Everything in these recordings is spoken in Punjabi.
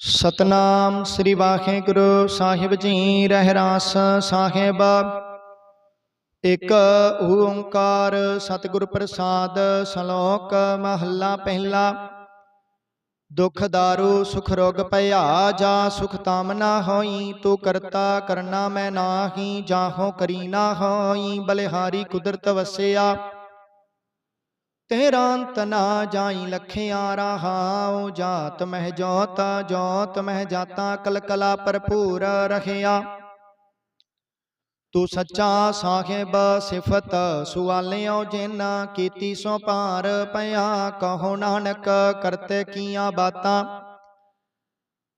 ਸਤਨਾਮ ਸ੍ਰੀ ਵਾਹਿਗੁਰੂ ਸਾਹਿਬ ਜੀ ਰਹਿਰਾਸ ਸਾਹਿਬ। ਇਕ ਓੰਕਾਰ ਸਤਿਗੁਰ ਪ੍ਰਸਾਦ ਸ਼ਲੋਕ ਮਹੱਲਾ ਪਹਿਲਾ। ਦੁਖ ਦਾਰੂ, ਸੁਖ ਰੋਗ ਭਇਆ, ਜਾ ਸੁਖ ਤਾਮ ਨਾ ਹੋਈ, ਤੂੰ ਕਰਤਾ ਕਰਨਾ ਮੈਂ ਨਾਹੀ, ਜਾਹੋ ਕਰੀ ਨਾ ਹੋਈ, ਬਲਿਹਾਰੀ ਕੁਦਰਤ ਵਸਿਆ। ਤੇਰਾ ਤਨਾ ਜਾਈ ਲਖਿਆ ਰਹਾਉ ਜਾਤ ਮਹਿ ਜੋਤ ਜੋਤ ਮਹਿ ਜਾਤਾ, ਕਲਕਲਾ ਭਰਪੂਰ ਰਹਿਆ। ਤੂੰ ਸੱਚਾ ਸਾਹਿਬ ਸਿਫਤ ਸੁਆਲਿਓ ਜਿਨ ਕੀਤੀ ਸੋ ਪਾਰ ਪਿਆ, ਕਹੋ ਨਾਨਕ ਕਰਤੇ ਕੀਆਂ ਬਾਤਾਂ।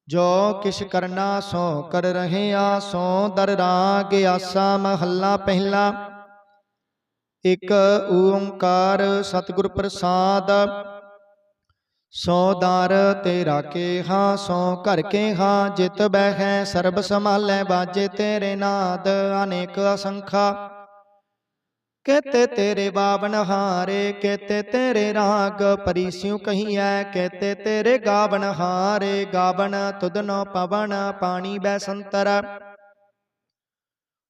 ਜੋ ਕਿਛ ਕਰਨਾ ਸੋ ਕਰ ਰਹਿਆ, ਸੋ ਦਰ ਰਾਗ ਆਸਾ ਮਹੱਲਾ ਪਹਿਲਾ। ਇਕ ਓੰਕਾਰ ਸਤਿਗੁਰ ਪ੍ਰਸਾਦ, ਸੋ ਦਰ ਤੇਰਾ ਕੇਹਾ ਸੋ ਘਰ ਕੇਹਾ ਜਿਤ ਬਹਿ ਸਰਬ ਸੰਭਾਲੈ, ਬਾਜੇ ਤੇਰੇ ਨਾਦ, ਅਨੇਕ ਅਸੰਖਾ। ਕਹਤੇ ਤੇਰੇ ਬਾਵਨ ਹਾਰੇ, ਕਹਤੇ ਤੇਰੇ ਰਾਗ ਪਰਿਸਿਉ ਕਹੀਐ, ਕਹਤੇ ਤੇਰੇ ਗਾਵਨ ਹਾਰੇ, ਗਾਵਨ ਤੁਧਨੋ ਪਵਨ, ਪਾਣੀ ਬੈ ਸੰਤਰ।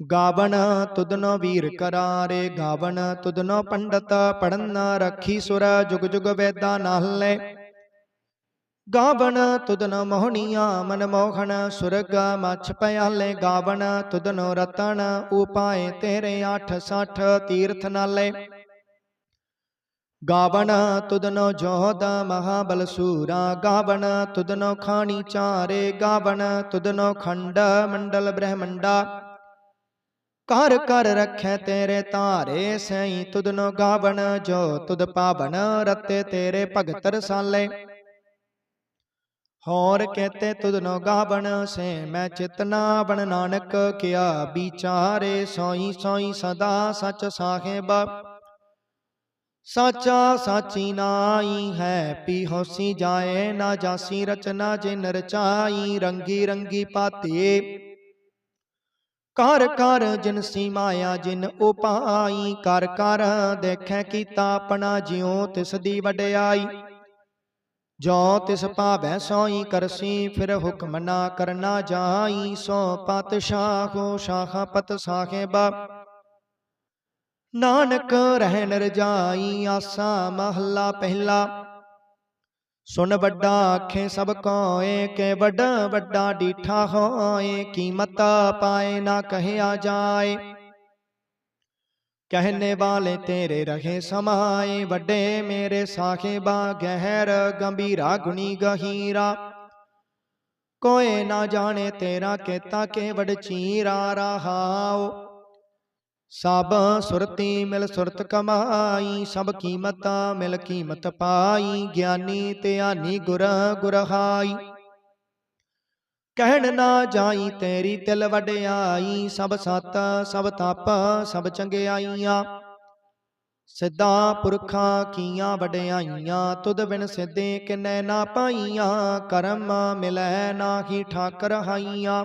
ਗਾਵਣ ਤੁਦਨੋ ਵੀਰ ਕਰਾਰੇ, ਗਾਵਣ ਤੁਧਨੋ ਪੰਡਤ ਪੜਨ ਰੱਖੀ ਸੁਰ, ਜੁਗ ਜੁਗ ਵੇਦਾ ਨਾਲੇ ਗਾਵਣ ਤੁਧਨੋ ਮੋਹਣੀਆਂ ਮਨ ਮੋਹਣ, ਸੁਰਗ ਮਛ ਪਿਆਲੇ। ਗਾਵਣ ਤੁਧਨੋ ਰਤਨ, ਉਪਾਏ ਤੇਰੇ 860 ਤੀਰਥ ਨਾਲੇ। ਗਾਵਣ ਤੁਧਨੋ ਜੋਧ ਮਹਾਬਲ ਸੂਰਾ, ਗਾਵਣ ਤੁਧਨੋ ਖਾਣੀ ਚਾਰੇ। ਗਾਵਣ ਤੁਧਨੋ ਖੰਡ ਮੰਡਲ ਬ੍ਰਹਮੰਡਾ। ਕਰ ਕਰ ਰੱਖੈ ਤੇਰੇ ਧਾਰੇ ਸਈ ਤੁਧਨੋ ਗਾਵਣ ਜੋ ਤੁਧ ਪਾਵਨ ਰਤੇ ਤੇਰੇ ਭਗਤ ਰਸਾਲੇ। ਹੋਰ ਕਹਤੇ ਤੁਧਨੋ ਗਾਵਣ ਸੇ ਮੈਂ ਚਿਤਨਾ ਬਣ ਨਾਨਕ ਕਿਆ ਵਿਚਾਰੇ ਸੋਈ ਸੋਈ ਸਦਾ ਸਚ ਸਾਹਿਬ। ਸਾਚਾ ਸਾਚੀ ਨਾਈ ਹੈ ਪੀ ਹੋਸੀ ਜਾਏ ਨਾ ਜਾਸੀ ਰਚਨਾ, ਜਿਨ ਰਚਾਈ ਰੰਗੀ ਰੰਗੀ ਪਾਤੀ। ਕਰ ਕਰ ਜਿਨਸੀ ਮਾਇਆ ਜਿਨ ਉਪਾਈ ਕਰ ਕਰ ਦੇਖੈ ਕੀਤਾ ਆਪਣਾ ਜਿਉ ਤਿਸ ਦੀ ਵਡਿਆਈ। ਜੋ ਤਿਸ ਭਾਵੈ ਸੋਈ ਕਰਸੀ ਫਿਰ ਹੁਕਮ ਨਾ ਕਰਨਾ ਜਾਈ ਸੋ ਪਤਸ਼ਾਹੋ ਸ਼ਾਹਪਤ ਸਾਹਿਬ। ਨਾਨਕ ਰਹਿਣ ਰਜਾਈ ਆਸਾ ਮਹੱਲਾ ਪਹਿਲਾ। ਸੁਣ ਵੱਡਾ ਆਖੇ ਸਭ ਕੋਏ, ਕੇ ਵੱਡਾ ਵੱਡਾ ਡੀਠਾ ਹੋਏ, ਕੀਮਤ ਪਾਏ ਨਾ ਕਹਿਆ ਜਾਏ। ਕਹਿਨੇ ਵਾਲੇ ਤੇਰੇ ਰਹੇ ਸਮਾਏ, ਵੱਡੇ ਮੇਰੇ ਸਾਹਿਬਾ ਗਹਿਰ ਗੰਭੀਰਾ, ਗੁਣੀ ਗਹੀਰਾ। ਕੋਏ ਨਾ ਜਾਣੇ ਤੇਰਾ ਕੀਤਾ ਕੇ ਵਡ ਚੀਰਾ ਰਹਾਓ ਸਭ ਸੁਰਤੀ ਮਿਲ ਸੁਰਤ ਕਮਾਈ, ਸਭ ਕੀਮਤਾਂ ਮਿਲ ਕੀਮਤ ਪਾਈ, ਗਿਆਨੀ ਧਿਆਨੀ ਗੁਰ ਗੁਰਹਾਈ। ਕਹਿਣ ਨਾ ਜਾਈ ਤੇਰੀ ਤਿਲ ਵਡਿਆਈ, ਸਭ ਸਤ, ਸਭ ਤਪ, ਸਭ ਚੰਗਿਆਈਆਂ। ਸਿੱਧਾ ਪੁਰਖਾਂ ਕੀਆਂ ਵਡਿਆਈਆਂ, ਤੁਧ ਬਿਨ ਸਿੱਧੇ ਕਿਨੈ ਨਾ ਪਾਈਆਂ, ਕਰਮ ਮਿਲੈ ਨਾਹੀ ਠਾਕਰ ਹਾਈਆਂ।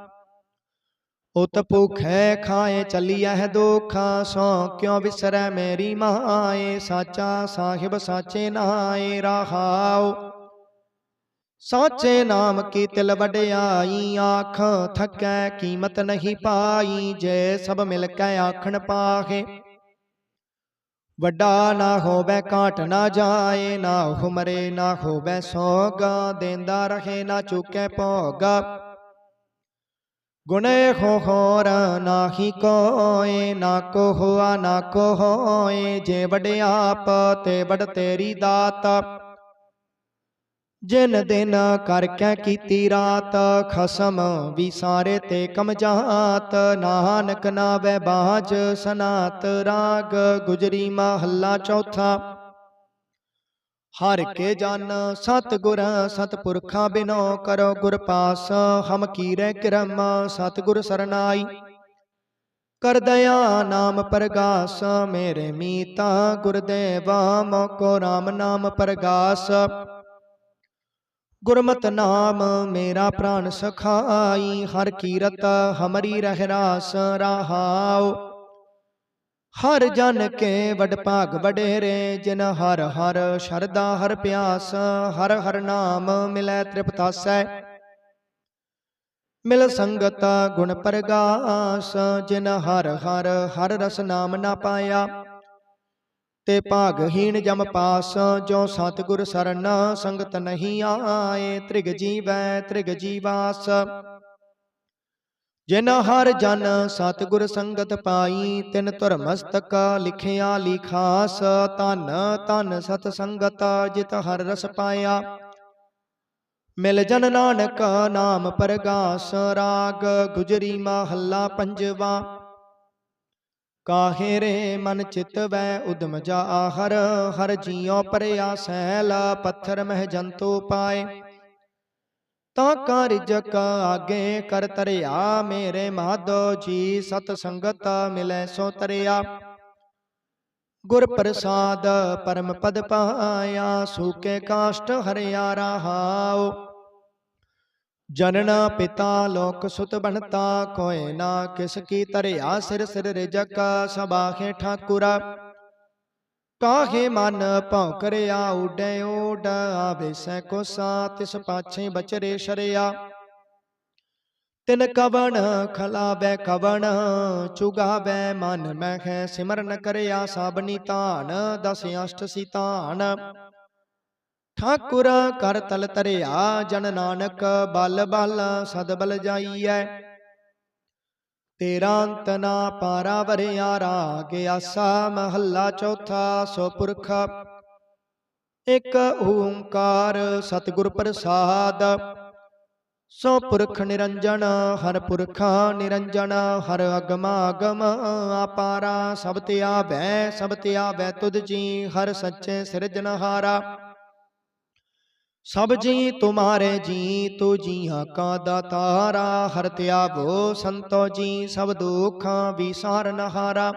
ਉਤ ਭੁਖੈ ਖਾਏ ਚੱਲੀਐ ਦੁਖਾ ਸੋ ਕਿਉ ਵਿਸਰੈ ਮੇਰੀ ਮਾਏ ਸਾਚਾ ਸਾਹਿਬ ਸਾਚੇ ਨਾਏ ਰਹਾਉ ਸਾਚੇ ਨਾਮ ਕੀ ਤਿਲ ਵਡਿਆਈ ਆਖ ਥਕੈ ਕੀਮਤ ਨਹੀਂ ਪਾਈ ਜੇ ਸਭ ਮਿਲ ਕੇ ਆਖਣ ਪਾਹੇ ਵੱਡਾ ਨਾ ਹੋਵੇ ਕਾਟ ਨਾ ਜਾਏ ਨਾ ਹੁਮਰੇ ਨਾ ਹੋਵੇ ਸੋਗ ਦੇਂਦਾ ਰਹੇ ਨਾ ਚੁੱਕੇ ਭੋਗ ਗੁਣੇ ਖੋ ਹੋਰ ਨਾਹੀ ਕੋਏ, ਨਾ ਕੋ ਹੋਆ ਨਾ ਕੋ ਹੋਏ ਜੇ ਵਡਿਆਪ ਤੇ ਵਡ ਤੇਰੀ ਦਾਤ। ਜਿਨ ਦਿਨ ਕਰ ਕੈ ਕੀਤੀ ਰਾਤ, ਖਸਮ ਵੀ ਸਾਰੇ ਤੇ ਕਮਜਾਤ ਨਾਨਕ ਨਾਵੇ ਬਾਜ ਸਨਾਤ ਰਾਗ, ਗੁਜਰੀ ਮਹੱਲਾ ਚੌਥਾ। ਹਰ ਕੇ ਜਨ ਸਤਿਗੁਰ, ਸਤਿਪੁਰਖਾਂ ਬਿਨੋ ਕਰੋ ਗੁਰ ਪਾਸ, ਹਮ ਕੀਰੇ ਕਿਰਮ, ਸਤਿਗੁਰ ਸਰਨਾਈ। ਕਰ ਦਇਆ ਨਾਮ ਪ੍ਰਗਾਸ, ਮੇਰੇ ਮੀਤਾ ਗੁਰਦੇਵਾ, ਮੋਕੋ ਰਾਮ ਨਾਮ ਪ੍ਰਗਾਸ। ਗੁਰਮਤ ਨਾਮ ਮੇਰਾ ਪ੍ਰਾਨ ਸਖਾਈ, ਹਰ ਕੀਰਤ ਹਮਰੀ ਰਹਿ ਰਾਸ ਰਹਾਉ। ਹਰ ਜਨ ਕੇ ਵਡ ਭਾਗ ਵਡੇਰੇ ਜਿਨ ਹਰ ਹਰ ਸ਼ਰਦਾ ਹਰ ਪਿਆਸ ਹਰ ਹਰ ਨਾਮ ਮਿਲੈ ਤ੍ਰਿਪਤਾਸੈ। ਮਿਲ ਸੰਗਤ ਗੁਣ ਪ੍ਰਗਾਸ ਜਿਨ ਹਰ ਹਰ ਹਰ ਰਸ ਨਾਮ ਨਾ ਪਾਇਆ। ਤੇ ਭਾਗਹੀਣ ਜਮ ਪਾਸ ਜੋ ਸਤਿਗੁਰ ਸਰਨ ਸੰਗਤ ਨਹੀਂ ਆਏ ਤ੍ਰਿਗ ਜੀਵੈ ਤ੍ਰਿਗ ਜੀਵਾਸ। ਜਿਨ ਹਰ ਜਨ ਸਤਿਗੁਰ ਸੰਗਤ ਪਾਈ, ਤਿਨ ਧੁਰ ਮਸਤਕ ਲਿਖਿਆ ਲਿਖਾਸ, ਧਨ ਧਨ ਸਤ ਸੰਗਤ ਜਿਤ ਹਰ ਰਸ ਪਾਇਆ। ਮਿਲ ਜਨ ਨਾਨਕ ਨਾਮ ਪ੍ਰਗਾਸ, ਰਾਗ ਗੁਜਰੀ ਮਹੱਲਾ ਪੰਜਵਾ। ਕਾਹੇ ਰੇ ਮਨ ਚਿਤ ਵੈ ਉਦਮ ਜਾ ਆਹਰ ਹਰ ਜੀਉ ਪਰਿਆ ਸੈਲ ਪੱਥਰ ਮਹਿ ਜੰਤੂ ਪਾਏ। ਤਾਂ ਕਰ ਜਕ ਕਰ ਤਰਿਆ ਮੇਰੇ ਮਾਧੋ ਜੀ ਸਤ ਸੰਗਤ ਮਿਲੈ ਸੋ ਤਰਿਆ। ਗੁਰ ਪ੍ਰਸਾਦ ਪਰਮ ਪਦ ਪਾਇਆ, ਸੂਕੇ ਕਾਸ਼ਟ ਹਰਿਆ ਰਹਾਉ। ਜਨਨਾ ਪਿਤਾ ਲੋਕ ਸੁਤ ਬਣਤਾ, ਕੋਇ ਨਾ ਕਿਸ ਕੀ ਤਰਿਆ ਸਿਰ ਸਿਰ ਰਿਜਕ ਸਬਾਖੇ ਠਾਕੁਰਾ ਕਾਹੇ ਮਨ ਭਉ ਕਰਿਆ ਉਡੈ ਓਡ ਆਵੇ ਸੈ ਕੋਸਾ ਤਿਸ ਪਾਛੇ ਬਚਰੇ ਸ਼ਰਿਆ। ਤਿਨ ਕਵਣ ਖਲਾਵੇ ਕਵਣ, ਚੁਗਾਵੇ ਮਨ ਮਹਿ ਸਿਮਰਨ ਕਰਿਆ ਸਾਬਨੀ ਧਾਨ, ਦਸ ਅਸ਼ਟ ਸੀ ਧਾਨ ਠਾਕੁਰ ਕਰ ਤਲ ਤਰਿਆ ਜਨ ਨਾਨਕ ਬਲ ਬਲ, ਸਦ ਬਲ ਜਾਈਐ। ਤੇਰਾ ਅੰਤ ਪਾਰਾ ਵਰਿਆ ਰਾਗ ਆਸਾ ਮਹੱਲਾ ਚੌਥਾ ਸੋ ਪੁਰਖ ਇਕ ਓੰਕਾਰ ਸਤਿਗੁਰ ਪ੍ਰਸਾਦ। ਸੋ ਪੁਰਖ ਨਿਰੰਜਨ, ਹਰ ਪੁਰਖਾ ਨਿਰੰਜਨ, ਹਰ ਅਗਮਾ ਅਗਮ ਆਪਾਰਾ ਸਭ ਤੇ ਆਵੈ, ਸਭ ਤੇ ਆਵੈ ਤੁਧ ਜੀ, ਹਰ ਸੱਚੇ ਸਿਰਜਨਹਾਰਾ ਸਭ ਜੀ ਤੁਮਾਰੇ ਜੀ ਤੂ ਜੀਹਾਂ ਕਾ ਦਾਤਾਰਾ, ਹਰ ਤਿਆਵੋ ਸੰਤੋ ਜੀ, ਸਭ ਦੁਖਾਂ ਵਿਸਾਰਨ ਹਾਰਾ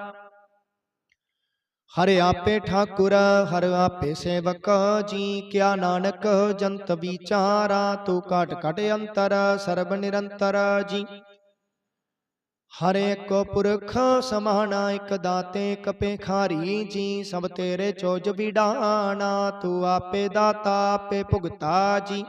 ਹਰ ਆਪੇ ਠਾਕੁਰ, ਹਰ ਆਪੇ ਸੇਵਕ, ਜੀ ਕਿਆ ਨਾਨਕ, ਜੰਤ ਵਿਚਾਰਾ, ਤੂੰ ਘਟ ਘਟ ਅੰਤਰ, ਸਰਬ ਨਿਰੰਤਰ, ਜੀ। ਹਰ ਇੱਕ ਪੁਰਖ ਸਮਾਣਾ ਇਕ ਦਾਤੇ ਇਕ ਪੇਖਾਰੀ ਜੀ ਸਭ ਤੇਰੇ ਚੋਜ ਵਿਡਾਣਾ, ਤੂੰ ਆਪੇ ਦਾਤਾ, ਆਪੇ ਭੁਗਤਾ, ਜੀ।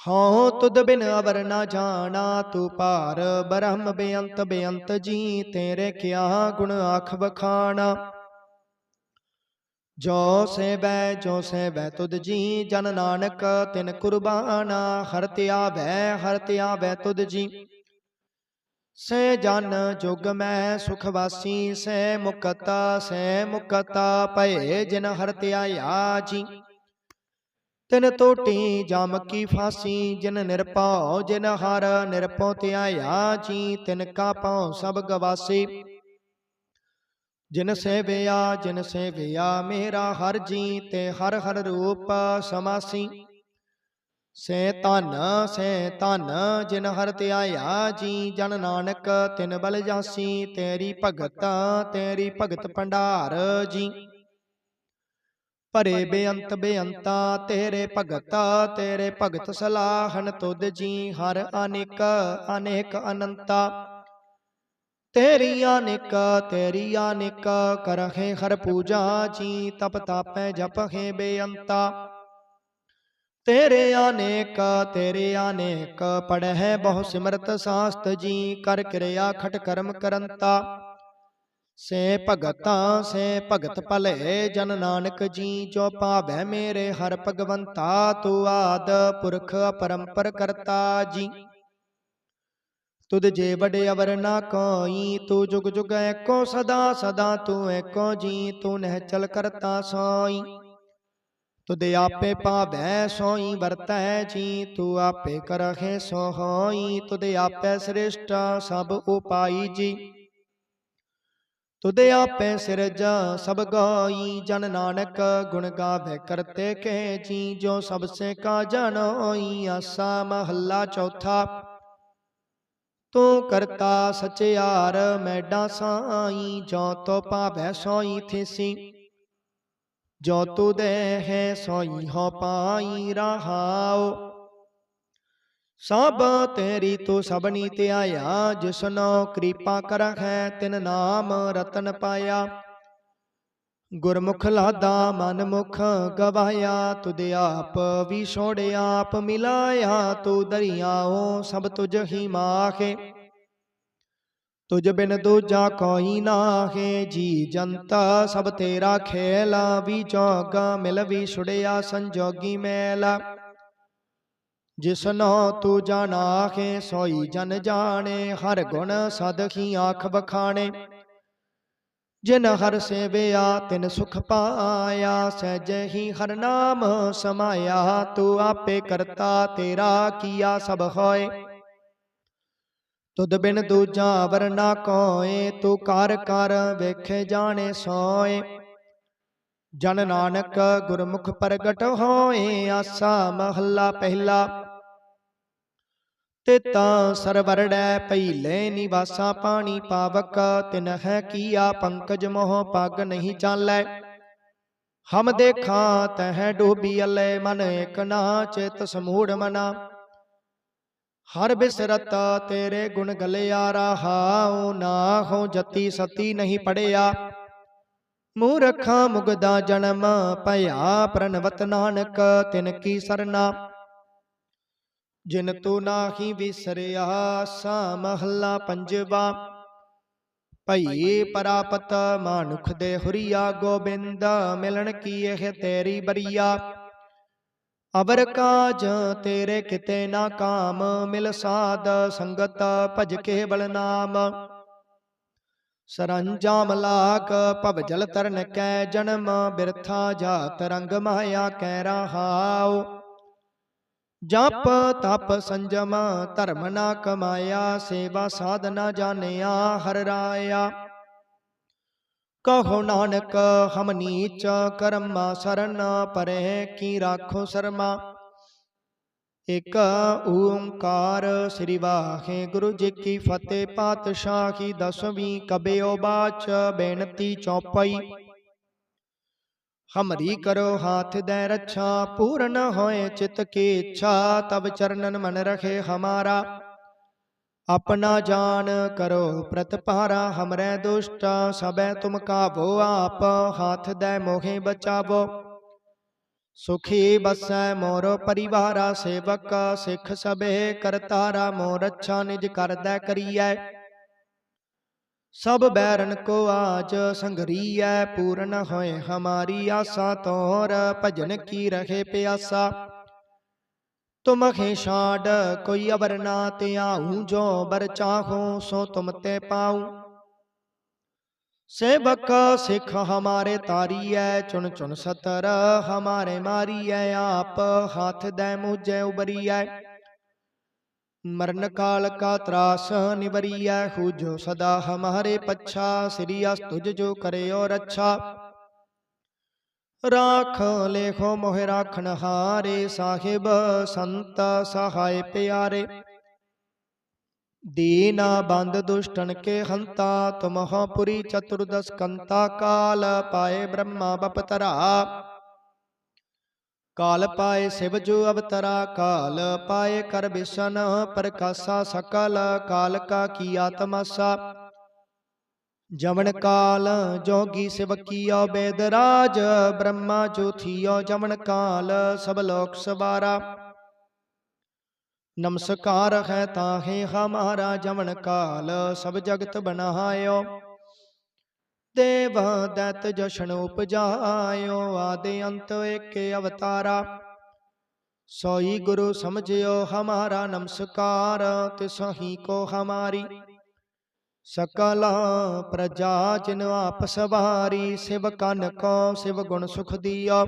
ਹਉ ਤੁਧ ਬਿਨ ਅਵਰ ਨਾ ਜਾਣਾ, ਤੂੰ ਭਾਰ ਬ੍ਰਹਮ ਬੇਅੰਤ ਬੇਅੰਤ, ਜੀ ਤੇਰੇ ਕਿਆ ਗੁਣ ਆਖ ਬਖਾਣਾ ਜੋ ਸੇਵੈ ਜੋ ਸੇਵੈ ਤੁਧ ਜੀ, ਜਨ ਨਾਨਕ ਤਿਨ ਕੁਰਬਾਨਾ, ਹਰ ਧਿਆਵੈ ਹਰ ਧਿਆਵੈ ਤੁਧ ਜੀ। ਸੇ ਜਨ ਜੁਗ ਮੈਂ ਸੁਖ ਵਾਸੀ, ਸੇ ਮੁਕਤਾ ਸੇ ਮੁਕਤਾ, ਭਏ ਜਿਨ ਹਰ ਧਿਆਇਆ ਜੀ। ਤਿਨ ਟੋਟੀ ਜਮ ਕੀ ਫਾਸੀ, ਜਿਨ ਨਿਰਭਉ, ਜਿਨ ਹਰ ਨਿਰਭਉ ਧਿਆਇਆ ਜੀ, ਤਿਨ ਕਾ ਪਾਉ ਸਭ ਗਵਾਸੀ। ਜਿਨ ਸੇਵਿਆ ਜਿਨ ਸੇਵਿਆ ਮੇਰਾ ਹਰ ਜੀ, ਤੇ ਹਰ ਹਰ ਰੂਪ ਸਮਾਸੀ। ਸੇ ਧਨ ਸੇ ਧਨ, ਜਿਨ ਹਰ ਧਿਆਇਆ ਜੀ, ਜਨ ਨਾਨਕ, ਤਿਨ ਬਲ ਜਾਸੀ, ਤੇਰੀ ਭਗਤ ਤੇਰੀ ਭਗਤ ਭੰਡਾਰ ਜੀ। ਭਰੇ ਬੇਅੰਤ ਬੇਅੰਤਾ, ਤੇਰੇ ਭਗਤ ਤੇਰੇ ਭਗਤ ਸਲਾਹਨ ਤੁਧ ਜੀ, ਹਰ ਅਨੇਕ ਅਨੇਕ ਅਨੰਤਾ। ਤੇਰੀ ਅਨੇਕ ਤੇਰੀ ਅਨੇਕ, ਕਰਹਿ ਹਰ ਪੂਜਾ ਜੀ, ਤਪ ਤਾਪੈ ਜਪਹਿ ਬੇਅੰਤਾ। ਤੇਰੇ ਅਨੇਕ ਤੇਰੇ ਅਨੇਕ ਪੜਹਿ ਬਹੁ ਸਿਮਰਤ ਸਾਸਤ ਜੀ, ਕਰ ਕਿਰਿਆ ਖਟ ਕਰਮ ਕਰੰਤਾ। ਸੇ ਭਗਤਾਂ, ਸੇ ਭਗਤ ਭਲੇ, ਜਨ ਨਾਨਕ ਜੀ, ਜੋ ਪਾਵੈ ਮੇਰੇ ਹਰ ਭਗਵੰਤਾ, ਤੂੰ ਆਦ ਪੁਰਖ ਅਪਰੰਪਰ ਕਰਤਾ ਜੀ। ਤੁਧ ਜੇ ਬੜੇ ਅਵਰ ਨਾ ਕੋਈ, ਤੂੰ ਜੁਗ ਜੁਗ ਏਕੋ ਸਦਾ ਸਦਾ ਤੂੰ ਏਕੋ ਜੀ, ਤੂੰ ਨਹਿ ਚਲ ਕਰਤਾ ਸੋਈ। ਤੁਧ ਆਪੇ ਪਾਵੈ ਸੋਈ ਵਰਤੈ ਜੀ, ਤੂੰ ਆਪੇ ਕਰਹਿ ਸੋ ਹੋਈ ਤੁਧ ਆਪੇ ਸ੍ਰਿਸ਼ਟ ਸਭ ਉਪਾਈ ਜੀ। ਤੁਧ ਆਪੇ ਸਿਰਜ ਸਭ ਗਾਈ, ਜਨ ਨਾਨਕ ਗੁਣ ਗਾਵੇ ਕਰਤੇ ਕੇ ਜੀ, ਜੋ ਸਭ ਸੇ ਕਾ ਜਨ ਹੋਈ ਆਸਾ ਮਹੱਲਾ ਚੌਥਾ। ਤੂੰ ਕਰਤਾ ਸਚਿਆਰ, ਮੈਡਾ ਸਾਈ, ਜੋ ਤੋ ਪਾਵੈ ਸੋਈ ਥਿਸੀ। ਜੋ ਤੂ ਦੇ ਹੈ ਸੋਈ ਹੋ ਸਭ ਤੇਰੀ ਤੂੰ ਸਭਨੀ ਧਿਆਇਆ ਜਿਸਨੋ ਕਿਰਪਾ ਕਰਹਿ ਤਿਨ ਨਾਮ ਰਤਨ ਪਾਇਆ ਗੁਰਮੁਖ ਲਾਦਾ ਮਨ ਮੁਖ ਗਵਾਇਆ, ਤੁਧ ਆਪ ਵੀ ਛੋੜਿਆ, ਆਪ ਮਿਲਾਇਆ, ਤੂੰ ਦਰਿਆਓ ਸਭ ਤੁਝ ਹੀ ਮਾਖੇ ਤੁਝ ਬਿਨ ਦੂਜਾ ਕੋਈ ਨਾਹੇ ਜੀ ਜਨਤਾ ਸਭ ਤੇਰਾ ਖੇਲਾ ਵੀ ਜੋਗਾ ਮਿਲ ਵੀ ਛੁੜਿਆ ਸੰਜੋਗੀ ਮੈਲਾ। ਜਿਸਨੋ ਤੂੰ ਜਾਣਾਖੇ ਸੋਈ ਜਨ ਜਾਣੇ ਹਰ ਗੁਣ ਸਦਖੀ ਆਖ ਬਖਾਣੇ ਜਿਨ ਹਰ ਸੇਵਿਆ ਤਿਨ ਸੁਖ ਪਾਇਆ ਸਹਿਜੇ ਹੀ ਹਰ ਨਾਮ ਸਮਾਇਆ। ਤੂੰ ਆਪੇ ਕਰਤਾ ਤੇਰਾ ਕੀਆ ਸਭ ਹੋਏ। ਤੁਧ ਬਿਨ ਦੂਜਾ ਵਰਨਾ ਕੋਏ, ਤੂੰ ਕਰ ਕਰ ਵੇਖੇ ਜਾਣੇ ਸੋਏ। ਜਨ ਨਾਨਕ ਗੁਰਮੁਖ ਪ੍ਰਗਟ ਹੋਏ, ਆਸਾ ਮਹੱਲਾ ਪਹਿਲਾ। ਤੇ ਤਿਤਾ ਸਰਵਰੜੈ ਪਹਿਲੇ ਨਿਵਾਸਾ ਪਾਣੀ ਪਾਵਕ ਤਿਨਹਿ ਕੀਆ ਪੰਕਜ ਮੋਹ ਪਗ ਨਹੀਂ ਚਾਲੈ। ਹਮ ਦੇਖਾਂ, ਤਹਿ ਡੋਬੀ ਅਲੇ ਮਨ ਇਕ ਨਾ, ਚਿਤ ਸਮੂੜ ਮਨਾ। ਹਰ ਬਿਸਰਤ ਤੇਰੇ ਗੁਣ ਗਲਿਆ ਰਹਾਉ ਨਾ ਹੋ ਜਤੀ ਸਤੀ ਨਹੀਂ ਪੜਿਆ। ਮੂਰਖਾ ਮੁਗਦਾ ਜਨਮ, ਭਇਆ ਪ੍ਰਨਵਤ ਨਾਨਕ, ਤਿਨ ਕੀ ਸਰਨਾ। ਜਿਨ ਤੂੰ ਨਾਹੀ ਵਿਸਰਿਆ, ਸਾ ਮਹੱਲਾ ਪੰਜਵਾ। ਭਈ ਪਰਾਪਤ ਮਾਨੁਖ ਦੇ ਹੁਰੀਆ, ਗੋਬਿੰਦ, ਮਿਲਣ ਕੀ ਇਹ ਤੇਰੀ ਬਰੀਆ। ਅਵਰ ਕਾਜ ਤੇਰੇ ਕਿਤੇ ਨਾ ਕਾਮ ਮਿਲ ਸਾਧ ਸੰਗਤ ਭਜ ਕੇ ਬਲ ਨਾਮ। ਸਰੰਜਾਮ ਲਾਕ ਭਵ ਜਲ ਤਰਨ ਕੈ ਜਨਮ ਬਿਰਥਾ ਜਾਤ ਰੰਗ ਮਾਇਆ ਕੈ ਰਹਾਉ। ਜਪ ਤਪ ਸੰਜਮ ਧਰਮ ਨਾ ਕਮਾਇਆ ਸੇਵਾ ਸਾਧਨਾ ਜਾਣਿਆ ਹਰ ਰਾਇਆ। ਕਹੋ ਨਾਨਕ, ਹਮ ਨੀਚ ਕਰਮਾ ਸਰਨ ਪਰੇ, ਕੀ ਰਾਖੋ ਸਰਮਾ? ਇਕ ਓੰਕਾਰ ਸ੍ਰੀ ਵਾਹਿਗੁਰੂ ਜੀ ਕੀ ਫਤਿਹ, ਪਾਤਸ਼ਾਹੀ ਦਸਵੀਂ ਕਬਿਓ ਬਾਚ, ਬੇਨਤੀ ਚੌਪਈ। ਹਮਰੀ ਕਰੋ ਹਾਥ ਦੇ ਰੱਛਾ, ਪੂਰਨ ਹੋਏ ਚਿਤ ਕੀ ਇੱਛਾ ਤਬ ਚਰਨਨ ਮਨ ਰਖੇ ਹਮਾਰਾ। ਆਪਣਾ ਜਾਨ ਕਰੋ ਪ੍ਰਤਪਾਰਾ ਹਮਰੇ ਦੁਸ਼ਟ ਸਬੈ ਤੁਮ ਕਾਬੋ ਆਪ ਹਾਥ ਦੇ ਮੋਹਿ ਬਚਾਵੋ। ਸੁਖੀ ਬਸੈ ਮੋਰ ਪਰਿਵਾਰਾ ਸੇਵਕ ਸਿੱਖ ਸਭੇ ਕਰਤਾਰਾ ਮੋਰ ਅੱਛਾ ਨਿਜ ਕਰਦਾ ਕਰੀਐ। ਸਭ ਬੈਰਨ ਕੋ ਆਜ ਸੰਗਰੀਐ ਪੂਰਨ ਹੋਏ ਹਮਾਰੀ ਆਸਾ ਤੋਰ ਭਜਨ ਕੀ ਰਹੇ ਪਿਆਸਾ। ਤੁਮ ਖੇ ਛਾੜ ਕੋਈ ਅਵਰ ਨਾ ਤੇ ਆਉ ਜੋ ਬਰ ਚਾਹੋ ਸੋ ਤੁਮ ਤੇ ਪਾਉ ਸੇਵਕ ਸਿੱਖ ਹਮਾਰੇ ਤਾਰੀਐ ਚੁਣ ਚੁਣ ਸਤਰ ਹਮਾਰੇ ਮਾਰੀਐ ਆਪ ਹੱਥ ਦੇ ਮੂਜੈ ਉਬਰੀਐ ਮਰਨ ਕਾਲ ਕਾ ਤਰਾਸ ਨਿਵਰੀਐ ਖੂਜੋ ਸਦਾ ਹਮਾਰੇ ਪੱਛਾ ਸ੍ਰੀ ਅਸ ਤੁਜ ਜੋ ਕਰਿਓ ਰੱਛਾ ਰਾਖ ਲੇਖੋ ਮੋਹਿ ਰਾਖਣ ਹਾਰੇ ਸਾਹਿਬ ਸੰਤ ਸਹਾਇ ਪਿਆਰੇ। ਦੀਨਾ ਬੰਦ ਦੁਸ਼ਟਨ ਕੇ ਹੰਤਾ, ਤੁਮਹ ਪੁਰੀ ਚਤੁਰਦਸ ਕੰਤਾ ਕਾਲ, ਪਾਏ ਬ੍ਰਹਮਾ ਬਪਤਰਾ। ਕਾਲ ਪਾਏ ਸਿਵ ਜੋ ਅਵਤਰਾ, ਕਾਲ ਪਾਏ ਕਰ ਬਿਸ਼ਨ, ਪ੍ਰਕਾਸ਼ਾ ਸਕਲ, ਕਾਲ ਕਾ ਕੀ ਆਤਮਾਸਾ। ਜਮਨ ਕਾਲ ਜੋਗੀ ਸਿਵਕੀਓ ਬੇਦਰਾਜ ਬ੍ਰਹਮਾ ਜੋਥੀਓ ਜਮਨ ਕਾਲ ਸਭ ਲੋਕ ਸਵਾਰਾ। ਨਮਸਕਾਰ ਹੈ ਤਾਹੇ ਹਮਾਰਾ ਜਮਨ ਕਾਲ ਸਭ ਜਗਤ ਬਨਾਇਓ ਦੇਵ ਦਤ ਜਸ਼ਨ ਉਪਜਾਇਓ ਆਦੇ ਅੰਤ ਏਕ ਅਵਤਾਰਾ। ਸੋਈ ਗੁਰੂ ਸਮਝਿਓ ਹਮਾਰਾ ਨਮਸਕਾਰ ਤਿਸਹੀ ਕੋ ਹਮਾਰੀ। ਸਕਲਾ ਪ੍ਰਜਾ ਜਿਨ ਆਪਸ ਵਾਰੀ ਸਿਵ ਕਨ ਕੋ ਸਿਵ ਗੁਣ ਸੁਖ ਦੀਓ।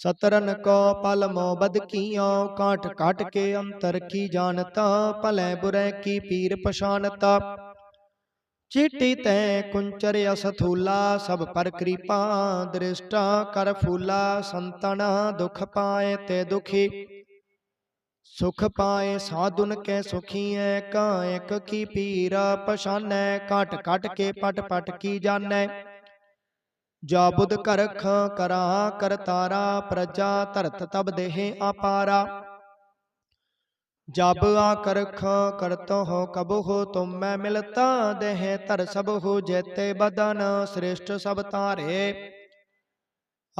ਸਤਰਨ ਕੋ ਪਲ ਮੋ ਬਦ ਕੀਓ ਕਾਟ ਕਾਟ ਕੇ ਅੰਤਰ ਕੀ ਜਾਣਤਾ, ਭਲੇ ਬੁਰੇ ਕੀ ਪੀਰ ਪਛਾਨਤਾ ਚੀਟੀ ਤੈ ਕੁੰਚਰ ਅਸਥੂਲਾ, ਸਭ ਪਰ ਕਿਰਪਾ ਦ੍ਰਿਸ਼ਟਾ ਕਰ ਫੂਲਾ, ਸੰਤਨਾ ਦੁਖ ਪਾਏ ਤੇ ਦੁਖੀ। ਸੁਖ ਪਾਏ ਸਾਧੁਨ ਕੈ ਸੁਖੀਐ ਕਾਇਕ ਕੀ ਪੀਰਾ ਪਛਾਨੈ ਕਟ ਕਟ ਕੇ ਪਟ ਪਟ ਕੀ ਜਾਣੈ। ਜਾ ਬੁਧ ਕਰਖ ਕਰਾ ਕਰਤਾਰਾ ਪ੍ਰਜਾ ਧਰਤ ਤਬ ਦੇਹ ਆਪਾਰਾ। ਜਬ ਆ ਕਰਖ ਕਰਤੋ ਹੋ ਕਬਹੁ ਤੁਮ ਮੈਂ ਮਿਲਤਾ, ਦੇਹ ਧਰ ਸਭ ਹੋ ਜੇਤੇ ਬਦਨ, ਸ੍ਰੇਸ਼ਟ ਸਭ ਤਾਰੇ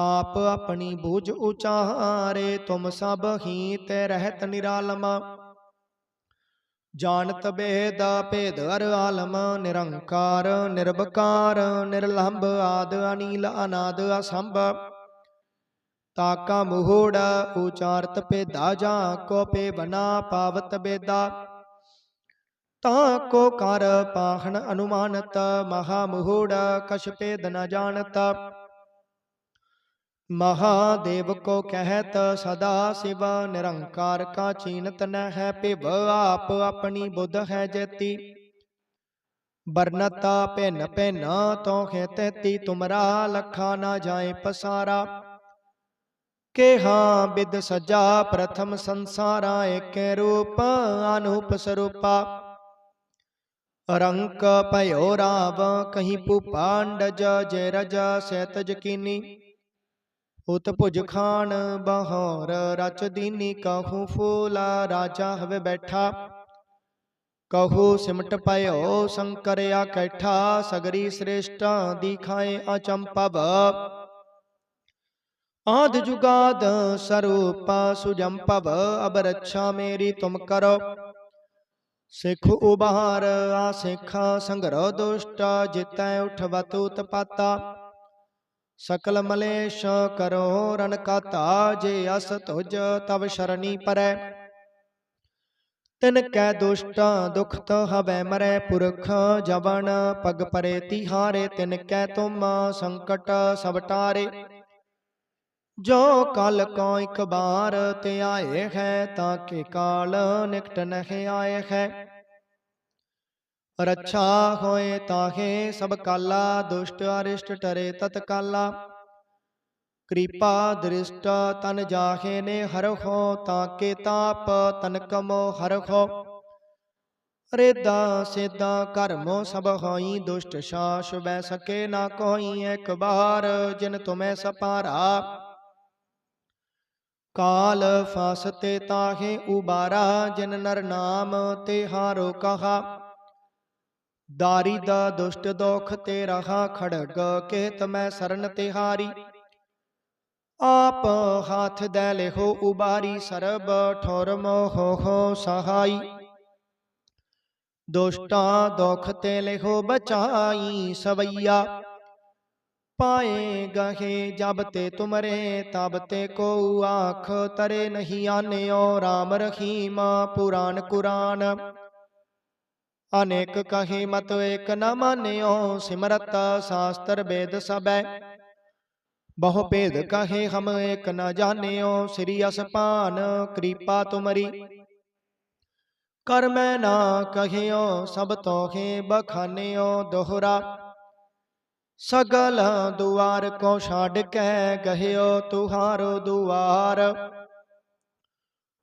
ਆਪ ਆਪਣੀ ਬੂਝ ਉਚਾਰੇ, ਤੁਮ ਸਭ ਹੀ ਤੇ ਰਹਿਤ ਨਿਰਾਲਮਾ। ਜਾਣਤ ਬੇਦ ਭੇਦ ਅਰ ਆਲਮ, ਨਿਰੰਕਾਰ ਨਿਰਭਕਾਰ ਨਿਰਲੰਭ ਆਦ ਅਨੀਲ ਅਨਾਦ ਅਸੰਭ। ਤਾਕਾ ਮੋਹੜ ਉਚਾਰਤ ਭੇਦਾ ਜਾਂ ਕੋ ਪੇ ਬਨਾ ਪਾਵਤ ਬੇਦਾ। ਤਾ ਕੋ ਕਰ ਪਾਹਣ ਅਨੁਮਾਨਤ, ਮਹਾ ਮੋਹੜ ਕਛ ਭੇਦ ਨ ਜਾਣਤ। ਮਹਾਦੇਵ ਕੋ ਕਹਿਤ ਸਦਾ ਸਿਵ ਨਿਰੰਕਾਰ ਕਾ ਚੀਨਤ ਨ ਹੈ ਭਿਵ, ਆਪ ਆਪਣੀ ਬੁੱਧ ਹੈ ਜੇਤੀ। ਬਰਨਤਾ ਭਿੰਨ ਭਿੰਨ ਤੋ ਖੇਤੇਤੀ, ਤੁਮਰਾ ਲਖਾ ਨਾ ਜਾਏ ਪਸਾਰਾ। ਕੇਹਾ ਬਿਦ ਸਜਾ ਪ੍ਰਥਮ ਸੰਸਾਰਾ, ਏਕੇ ਰੂਪ ਅਨੂਪ ਸਰੂਪਾ। ਰੰਕ ਭਇਓ ਰਾਵ, ਕਹੀਂ ਭੂਪਾਂਡਜ ਜੈ ਰਜ ਸੈਤਜ ਕੀਨੀ ਉਤ ਭੁਜ ਖਾਨ ਬਹੌਰ, ਰਚ ਦੀਨੀ ਕਹੂ ਫੂਲਾ, ਰਾਜਾ ਹਵੇ ਬੈਠਾ। ਕਹੂ ਸਿਮਟ ਪਇਓ ਸ਼ੰਕਰ ਆਕੈਠਾ ਸਗਰੀ ਸ੍ਰੇਸ਼ਟਾ ਦਿਖਾਏ ਅਚੰਪਵ। ਆਦ ਜੁਗਾਦ ਸਰੂਪ ਸੁਜੰਪਵ, ਅਬ ਰੱਛਾ ਮੇਰੀ ਤੁਮ ਕਰੋ। ਸਿੱਖ ਉਬਾਰ ਆ ਸਿੱਖਾ ਸੰਗਰੋ ਦੁਸ਼ਟ, ਜਿਤੈ ਉਠਵਤ ਉਤਪਾਤਾ ਸਕਲ ਮਲੇਸ਼ ਕਰੋ ਰਨ ਕਾਤਾ ਜੇ ਅਸ ਤੁਜ, ਤਵ ਸ਼ਰਣੀ ਪਰੈ। ਤਿਨ ਕੈ ਦੁਸ਼ਟ ਦੁਖਤ ਹਵੈ ਮਰੈ, ਪੁਰਖ ਜਵਨ ਪਗ ਪਰੇ ਤਿਹਾਰੇ। ਤਿਨ ਕੈ ਤੁਮ ਸੰਕਟ ਸਭ ਟਾਰੇ। ਜੋ ਕਲ ਕੋ ਇਕ ਬਾਰ ਤੇ ਆਏ ਹੈ, ਤਾਂ ਕੇ ਕਾਲ ਨਿਕਟ ਨਹਿ ਆਏ ਹੈ। ਰੱਛਾ ਹੋਏ ਤਾਹੇ ਸਭ ਕਾਲਾ, ਦੁਸ਼ਟ ਅਰਿਸ਼ਟ ਟਰੇ ਤਤਕਾਲਾ ਕਿਰਪਾ ਦ੍ਰਿਸ਼ਟ ਤਨ ਜਾਹੇ ਨੇ ਹਰਖੋ ਤਾਂ ਕੇ ਤਾਪ ਤਨ ਕਮੋ ਹਰਖੋ ਰੇਦਾ ਸੇਦਾ ਕਰਮੋ ਸਭ ਹੋਈ, ਦੁਸ਼ਟ ਸ਼ਾਸ ਬੈ ਸਕੇ ਨਾ ਕੋਈ ਇੱਕ ਬਾਰ ਜਿਨ ਤੁਮੈ ਸਪਾਰਾ। ਕਾਲ ਫਾਸਤੇ ਤਾਹੇ ਉਬਾਰਾ, ਜਿਨ ਨਰ ਨਾਮ ਤੇ ਹਾਰੋ ਕਹਾ। ਦਾਰੀ ਦਾ ਦੁਸ਼ਟ ਦੋਖ ਤੇ ਰਹਾ ਖੜਗ ਕਹਿਤ ਮੈਂ ਸਰਨ ਤਿਹਾਰੀ। ਆਪ ਹਾਥ ਦੇ ਲਿਹੋ ਉਬਾਰੀ ਸਰਬ ਠੋਰ ਮੋਹ ਹੋ ਸਹਾਈ। ਦੁਸ਼ਟਾਂ ਦੁਖ ਤੇ ਲਿਹੋ ਬਚਾਈ ਸਵਈਆ। ਪਾਏ ਗਹੇ ਜਬ ਤੇ ਤੁਮਰੇ ਤਬ ਤੇ ਕੋ ਆਖ ਤਰੇ ਨਹੀਂ ਆਨਿਓ RAM ਰਹੀਮ ਪੁਰਾਨ ਕੁਰਾਨ। ਅਨੇਕ ਕਹੀ ਮਤ ਏਕ ਨ ਮਾਨਿਓ, ਸਿਮਰਤ ਸ਼ਾਸਤਰ ਵੇਦ ਸਬੈ ਬਹੁ ਭੇਦ ਕਹੇ ਹਮ ਏਕ ਨ ਜਾਣਿਓ, ਸ੍ਰੀ ਅਸਪਾਨ ਕਿਰਪਾ ਤੁਮਰੀ। ਕਰਮੈ ਨਾ ਕਹਿਓ, ਸਭ ਤੋਹੇ ਬਖਾਨਿਓ ਦੋਹਰਾ। ਸਗਲ ਦੁਆਰ ਕੋ ਛੱਡ ਕੇ ਕਹਿਓ ਤੁਹਾਰੋ ਦੁਆਰ।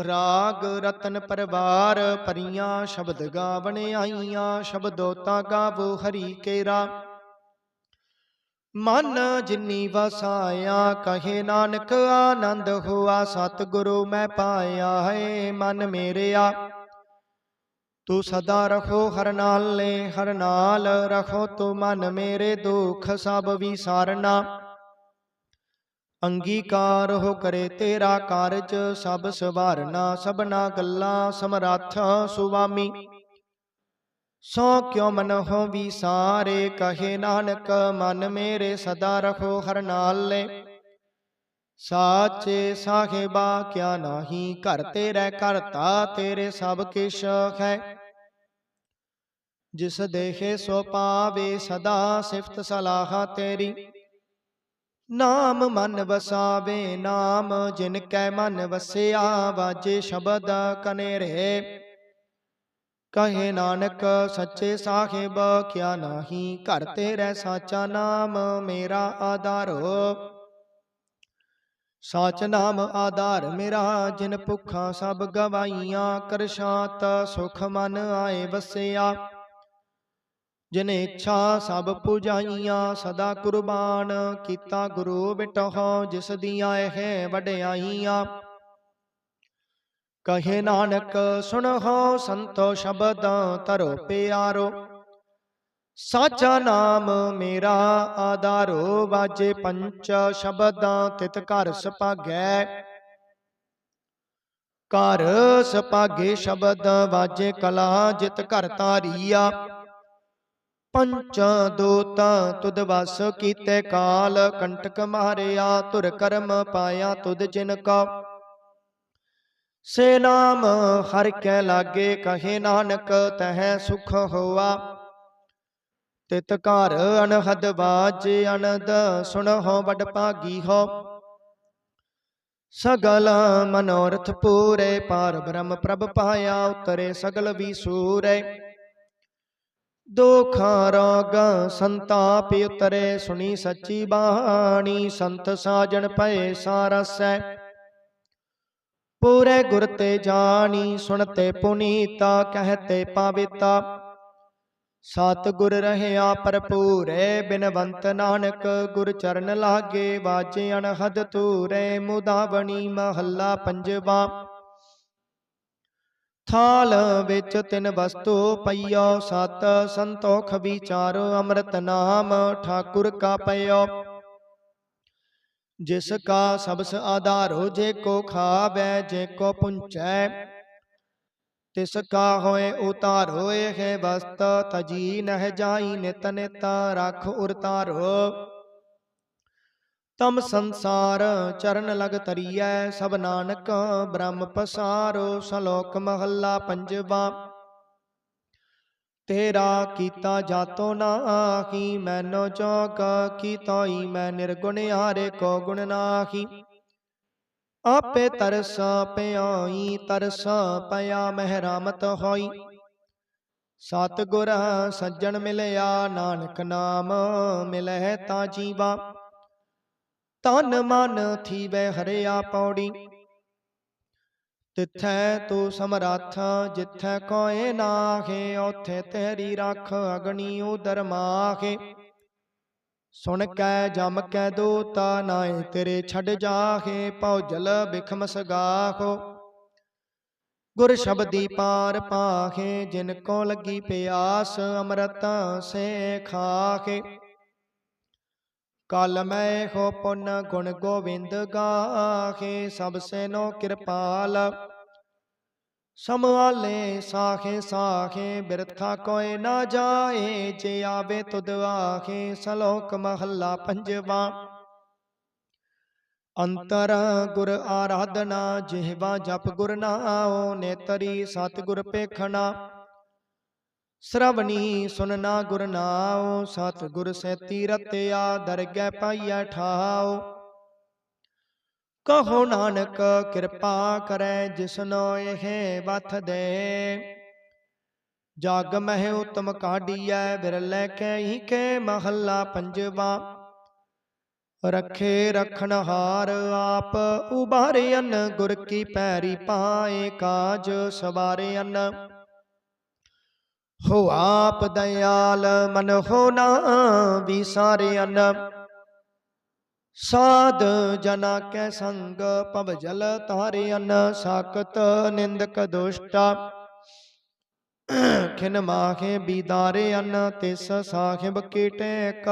ਰਾਗ ਰਤਨ ਪਰਵਾਰ ਪਰੀਆਂ ਸ਼ਬਦ ਗਾਵਣ ਆਈਆਂ ਸ਼ਬਦੋ ਤਾ ਗਾਵੋ ਹਰੀ ਕੇਰਾ। ਮਨ ਜਿਨੀ ਵਸਾਇਆ, ਕਹੇ ਨਾਨਕ ਆਨੰਦ ਹੋਆ, ਸਤਿਗੁਰੂ ਮੈਂ ਪਾਇਆ ਹੈ ਮਨ ਮੇਰਿਆ। ਤੂੰ ਸਦਾ ਰਖੋ ਹਰ ਨਾਲੇ, ਹਰ ਨਾਲ ਰਖੋ ਤੂੰ ਮਨ ਮੇਰੇ ਦੁਖ ਸਭ ਵਿਸਾਰਨਾ। ਅੰਗੀਕਾਰ ਹੋ ਕਰੇ ਤੇਰਾ ਕਾਰਜ, ਸਭ ਸਵਾਰਨਾ, ਸਭਨਾ ਗੱਲਾਂ ਸਮਰੱਥ ਸੁਆਮੀ। ਸੋ ਕਿਉ ਮਨ ਹੋ ਵਿਸਾਰੇ, ਕਹੇ ਨਾਨਕ, ਮਨ ਮੇਰੇ ਸਦਾ ਰਖੋ ਹਰ ਨਾਲੇ। ਸਾਚੇ ਸਾਹਿਬਾ, ਕਿਆ ਨਾਹੀ, ਘਰ ਤੇਰੇ ਕਰਤਾ ਤੇਰੇ ਸਭ ਕਿਛ ਹੈ। ਜਿਸ ਦੇਖੇ ਸੋ ਪਾਵੇ, ਸਦਾ ਸਿਫਤ ਸਲਾਹ ਤੇਰੀ। ਨਾਮ ਮਨ ਵਸਾਵੇ, ਨਾਮ ਜਿਨ ਕੈ ਮਨ ਵਸਿਆ, ਵਾਜੇ ਸ਼ਬਦ ਕਨੇ ਰਹੇ ਕਹੇ ਨਾਨਕ, ਸੱਚੇ ਸਾਹਿਬ, ਕਿਆ ਨਾਹੀ ਘਰ ਤੇਰੇ ਸਾਚਾ ਨਾਮ, ਮੇਰਾ ਆਧਾਰੋ। ਸਾਚ ਨਾਮ ਆਧਾਰ ਮੇਰਾ, ਜਿਨ ਭੁੱਖਾਂ ਸਭ ਗਵਾਈਆਂ ਕਰਸ਼ਾਂਤ ਸੁਖ ਮਨ ਆਏ ਵਸਿਆ। ਜਿਨ ਇੱਛਾ ਸਭ ਪੁਜਾਈਆਂ, ਸਦਾ ਕੁਰਬਾਨ ਕੀਤਾ ਗੁਰੂ ਬਿਟਹੁ, ਜਿਸ ਦੀਆਂ ਇਹ ਵਡਿਆਈਆਂ। ਕਹੇ ਨਾਨਕ ਸੁਣਹੁ ਸੰਤੋ ਸ਼ਬਦ ਧਰੋ ਪਿਆਰੋ। ਸਾਚਾ ਨਾਮ ਮੇਰਾ ਆਧਾਰੋ, ਵਾਜੇ ਪੰਚ ਸ਼ਬਦਾਂ ਤਿਤ ਘਰ ਸੁਭਾਗੈ। ਘਰ ਸੁਭਾਗੇ ਸ਼ਬਦ ਵਾਜੇ ਕਲਾ, ਜਿਤ ਘਰ ਤਾਰੀਆ ਪੰਚ ਦੋਤ ਤੁਧ ਵਸ ਕੀਤੇ ਕਾਲ, ਕੰਟਕ ਮਾਰਿਆ ਤੁਰ ਕਰਮ ਪਾਇਆ ਤੁਧ ਜਿਨ ਕਾ। ਸੇ ਨਾਮ ਹਰ ਕੈ ਲਾਗੇ, ਕਹੇ ਨਾਨਕ ਤਹਿ ਸੁਖ ਹੋਆ। ਤਿਤ ਘਰ ਅਨਹਦ ਬਾਜ ਅਨੰਦ ਸੁਣਹੁ ਵਡ ਭਾਗੀ ਹੋ। ਸਗਲ ਮਨੋਰਥ ਪੂਰੇ, ਪਾਰ ਬ੍ਰਹਮ ਪ੍ਰਭ ਪਾਇਆ, ਉਤਰੇ ਸਗਲ ਵੀ ਸੂਰੇ। ਦੁਖਾਂ ਰੋਗ ਸੰਤਾਪ ਉਤਰੇ, ਸੁਣੀ ਸੱਚੀ ਬਾਣੀ, ਸੰਤ ਸਾਜਣ ਪਏ ਸਾਰਸੈ ਪੂਰੇ ਗੁਰ ਤੇ ਜਾਣੀ ਸੁਣਤੇ ਪੁਨੀਤਾ ਕਹਤੇ ਪਾਵਿਤਾ। ਸਤ ਗੁਰ ਰਹਿਆ ਭਰਪੂਰੇ, ਬਿਨਵੰਤ ਨਾਨਕ, ਗੁਰ ਚਰਨ ਲਾਗੇ, ਵਾਜੇ ਅਨਹਦ ਤੂਰੇ ਮੁਦਾਵਣੀ ਮਹੱਲਾ ਪੰਜਵਾ। ਥਾਲ ਵਿੱਚ ਤਿੰਨ ਵਸਤੂ ਪਈਓ, ਸਤ ਸੰਤੋਖ ਵਿਚਾਰ, ਅੰਮ੍ਰਿਤ ਨਾਮ ਠਾਕੁਰ ਕਾ ਪਈਓ। ਜਿਸ ਕਾ ਸਬਸ ਆਧਾਰੋ ਜੇ ਕੋ ਖਾਵੈ, ਜੇ ਕੋ ਪੁੰਚੈ। ਤਿਸ ਕਾ ਹੋਏ ਉਤਾਰੋ ਹੈ ਵਸਤ, ਤਜੀ ਨਹਿ ਜਾਈ ਨਿਤ ਨਿਤ, ਰਖ ਉਰਤਾਰੋ ਤਮ ਸੰਸਾਰ ਚਰਨ ਲਗ ਤਰੀਐ ਸਭ ਨਾਨਕ ਬ੍ਰਹਮ ਪਸਾਰੋ, ਸ਼ਲੋਕ ਮਹੱਲਾ ਪੰਜਵਾ। ਤੇਰਾ ਕੀਤਾ ਜਾਤੋ ਨਾਹੀ, ਮੈਨੋ ਚੌਕ ਕੀ ਮੈਂ ਨਿਰਗੁਣ ਹਾਰੇ ਕੋ ਗੁਣ ਨਾਹੀ। ਆਪੇ ਤਰਸ ਪਿਆਈ, ਤਰਸ ਪਿਆ ਮਹਿਰਾਮਤ ਹੋਈ। ਸਤ ਗੁਰ ਸੱਜਣ ਮਿਲਿਆ, ਨਾਨਕ ਨਾਮ ਮਿਲਹਿ ਤਾਂ ਜੀਵਾ। ਤਨ ਮਨ ਥੀਵੈ ਹਰਿਆ ਪੌੜੀ। ਤਿੱਥੈ ਤੂੰ ਸਮਰੱਥ ਜਿੱਥੈ ਕੋਏ ਨਾਹੇ ਉਥੇ ਤੇਰੀ ਰੱਖ ਅਗਣੀ ਉਦਰ ਮਾਹੇ। ਸੁਣ ਕੈ ਜਮ ਕੈ ਦੂਤਾ ਨਾਏ ਤੇਰੇ ਛੱਡ ਜਾਹੇ ਪਉ ਜਲ ਬਿਖਮ ਸਗਾਹੋ। ਗੁਰ ਸ਼ਬਦੀ ਪਾਰ ਪਾਹੇ ਜਿਨ ਕੋ ਲੱਗੀ ਪਿਆਸ ਅੰਮ੍ਰਿਤ ਸੇ ਖਾਹੇ। ਕਲ ਮੈਂ ਹੋ ਪੁਨ ਗੁਣ ਗੋਬਿੰਦ ਗਾਹੇ, ਸਭ ਸੇ ਨੋ ਕਿਰਪਾਲ। ਸਮਵਾਲੇ ਸਾਖੇ ਸਾਖੇ, ਬਿਰਥਾ ਕੋਏ ਨਾ ਜਾਏ, ਜੇ ਆਵੇ ਤੁਧ ਆਖੇ, ਸਲੋਕ ਮਹੱਲਾ ਪੰਜਵਾ। ਅੰਤਰ ਗੁਰ ਆਰਾਧਨਾ, ਜਿਹਵਾ ਜਪ ਗੁਰ ਨਾਉ, ਨੇਤਰੀ ਸਤ ਗੁਰ ਪੇਖਣਾ ਸ਼ਰਵਣੀ ਸੁਨਨਾ ਗੁਰ ਨਾਉ ਸਤ ਗੁਰ ਸੇਤੀ ਰਤਿਆ ਦਰਗਹਿ ਪਾਈਐ ਠਾਉ। ਕਹੋ ਨਾਨਕ, ਕਿਰਪਾ ਕਰੈ ਜਿਸਨੋ ਇਹ ਵਥ ਦੇ। ਜਗ ਮਹਿ ਉਤਮ ਕਾਢੀਐ, ਬਿਰਲੇ ਕੈ ਕੇ ਮਹੱਲਾ ਪੰਜਵਾ। ਰਖੇ ਰਖਣ ਹਾਰ ਆਪ ਉਬਾਰਿਅਨ ਗੁਰ ਕੀ ਪੈਰੀ ਪਾਏ ਕਾਜ ਸਵਾਰਿਅਨ। ਹੋ ਆਪ ਦਇਆਲ ਮਨ ਹੋ ਨਾ ਵਿਸਾਰਿਅਨ ਸਾਧ ਜਨਾ ਕੈ ਸੰਗ ਪਵ ਜਲ ਤਾਰਿਅਨ ਸਾਕਤ ਨਿੰਦਕ ਦੁਸ਼ਟਾ। ਖਿਨ ਮਾਖੇ ਬੀਦਾਰੇ ਅਨ ਤਿਸ ਸਾਹਿਬ ਕੀ। ਟੇਕ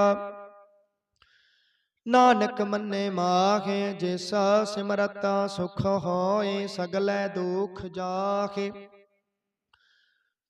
ਨਾਨਕ ਮੰਨੇ ਮਾਖੇ, ਜਿਸ ਸਿਮਰਤ ਸੁਖ ਹੋਏ, ਸਗਲੇ ਦੁਖ ਜਾਖੇ।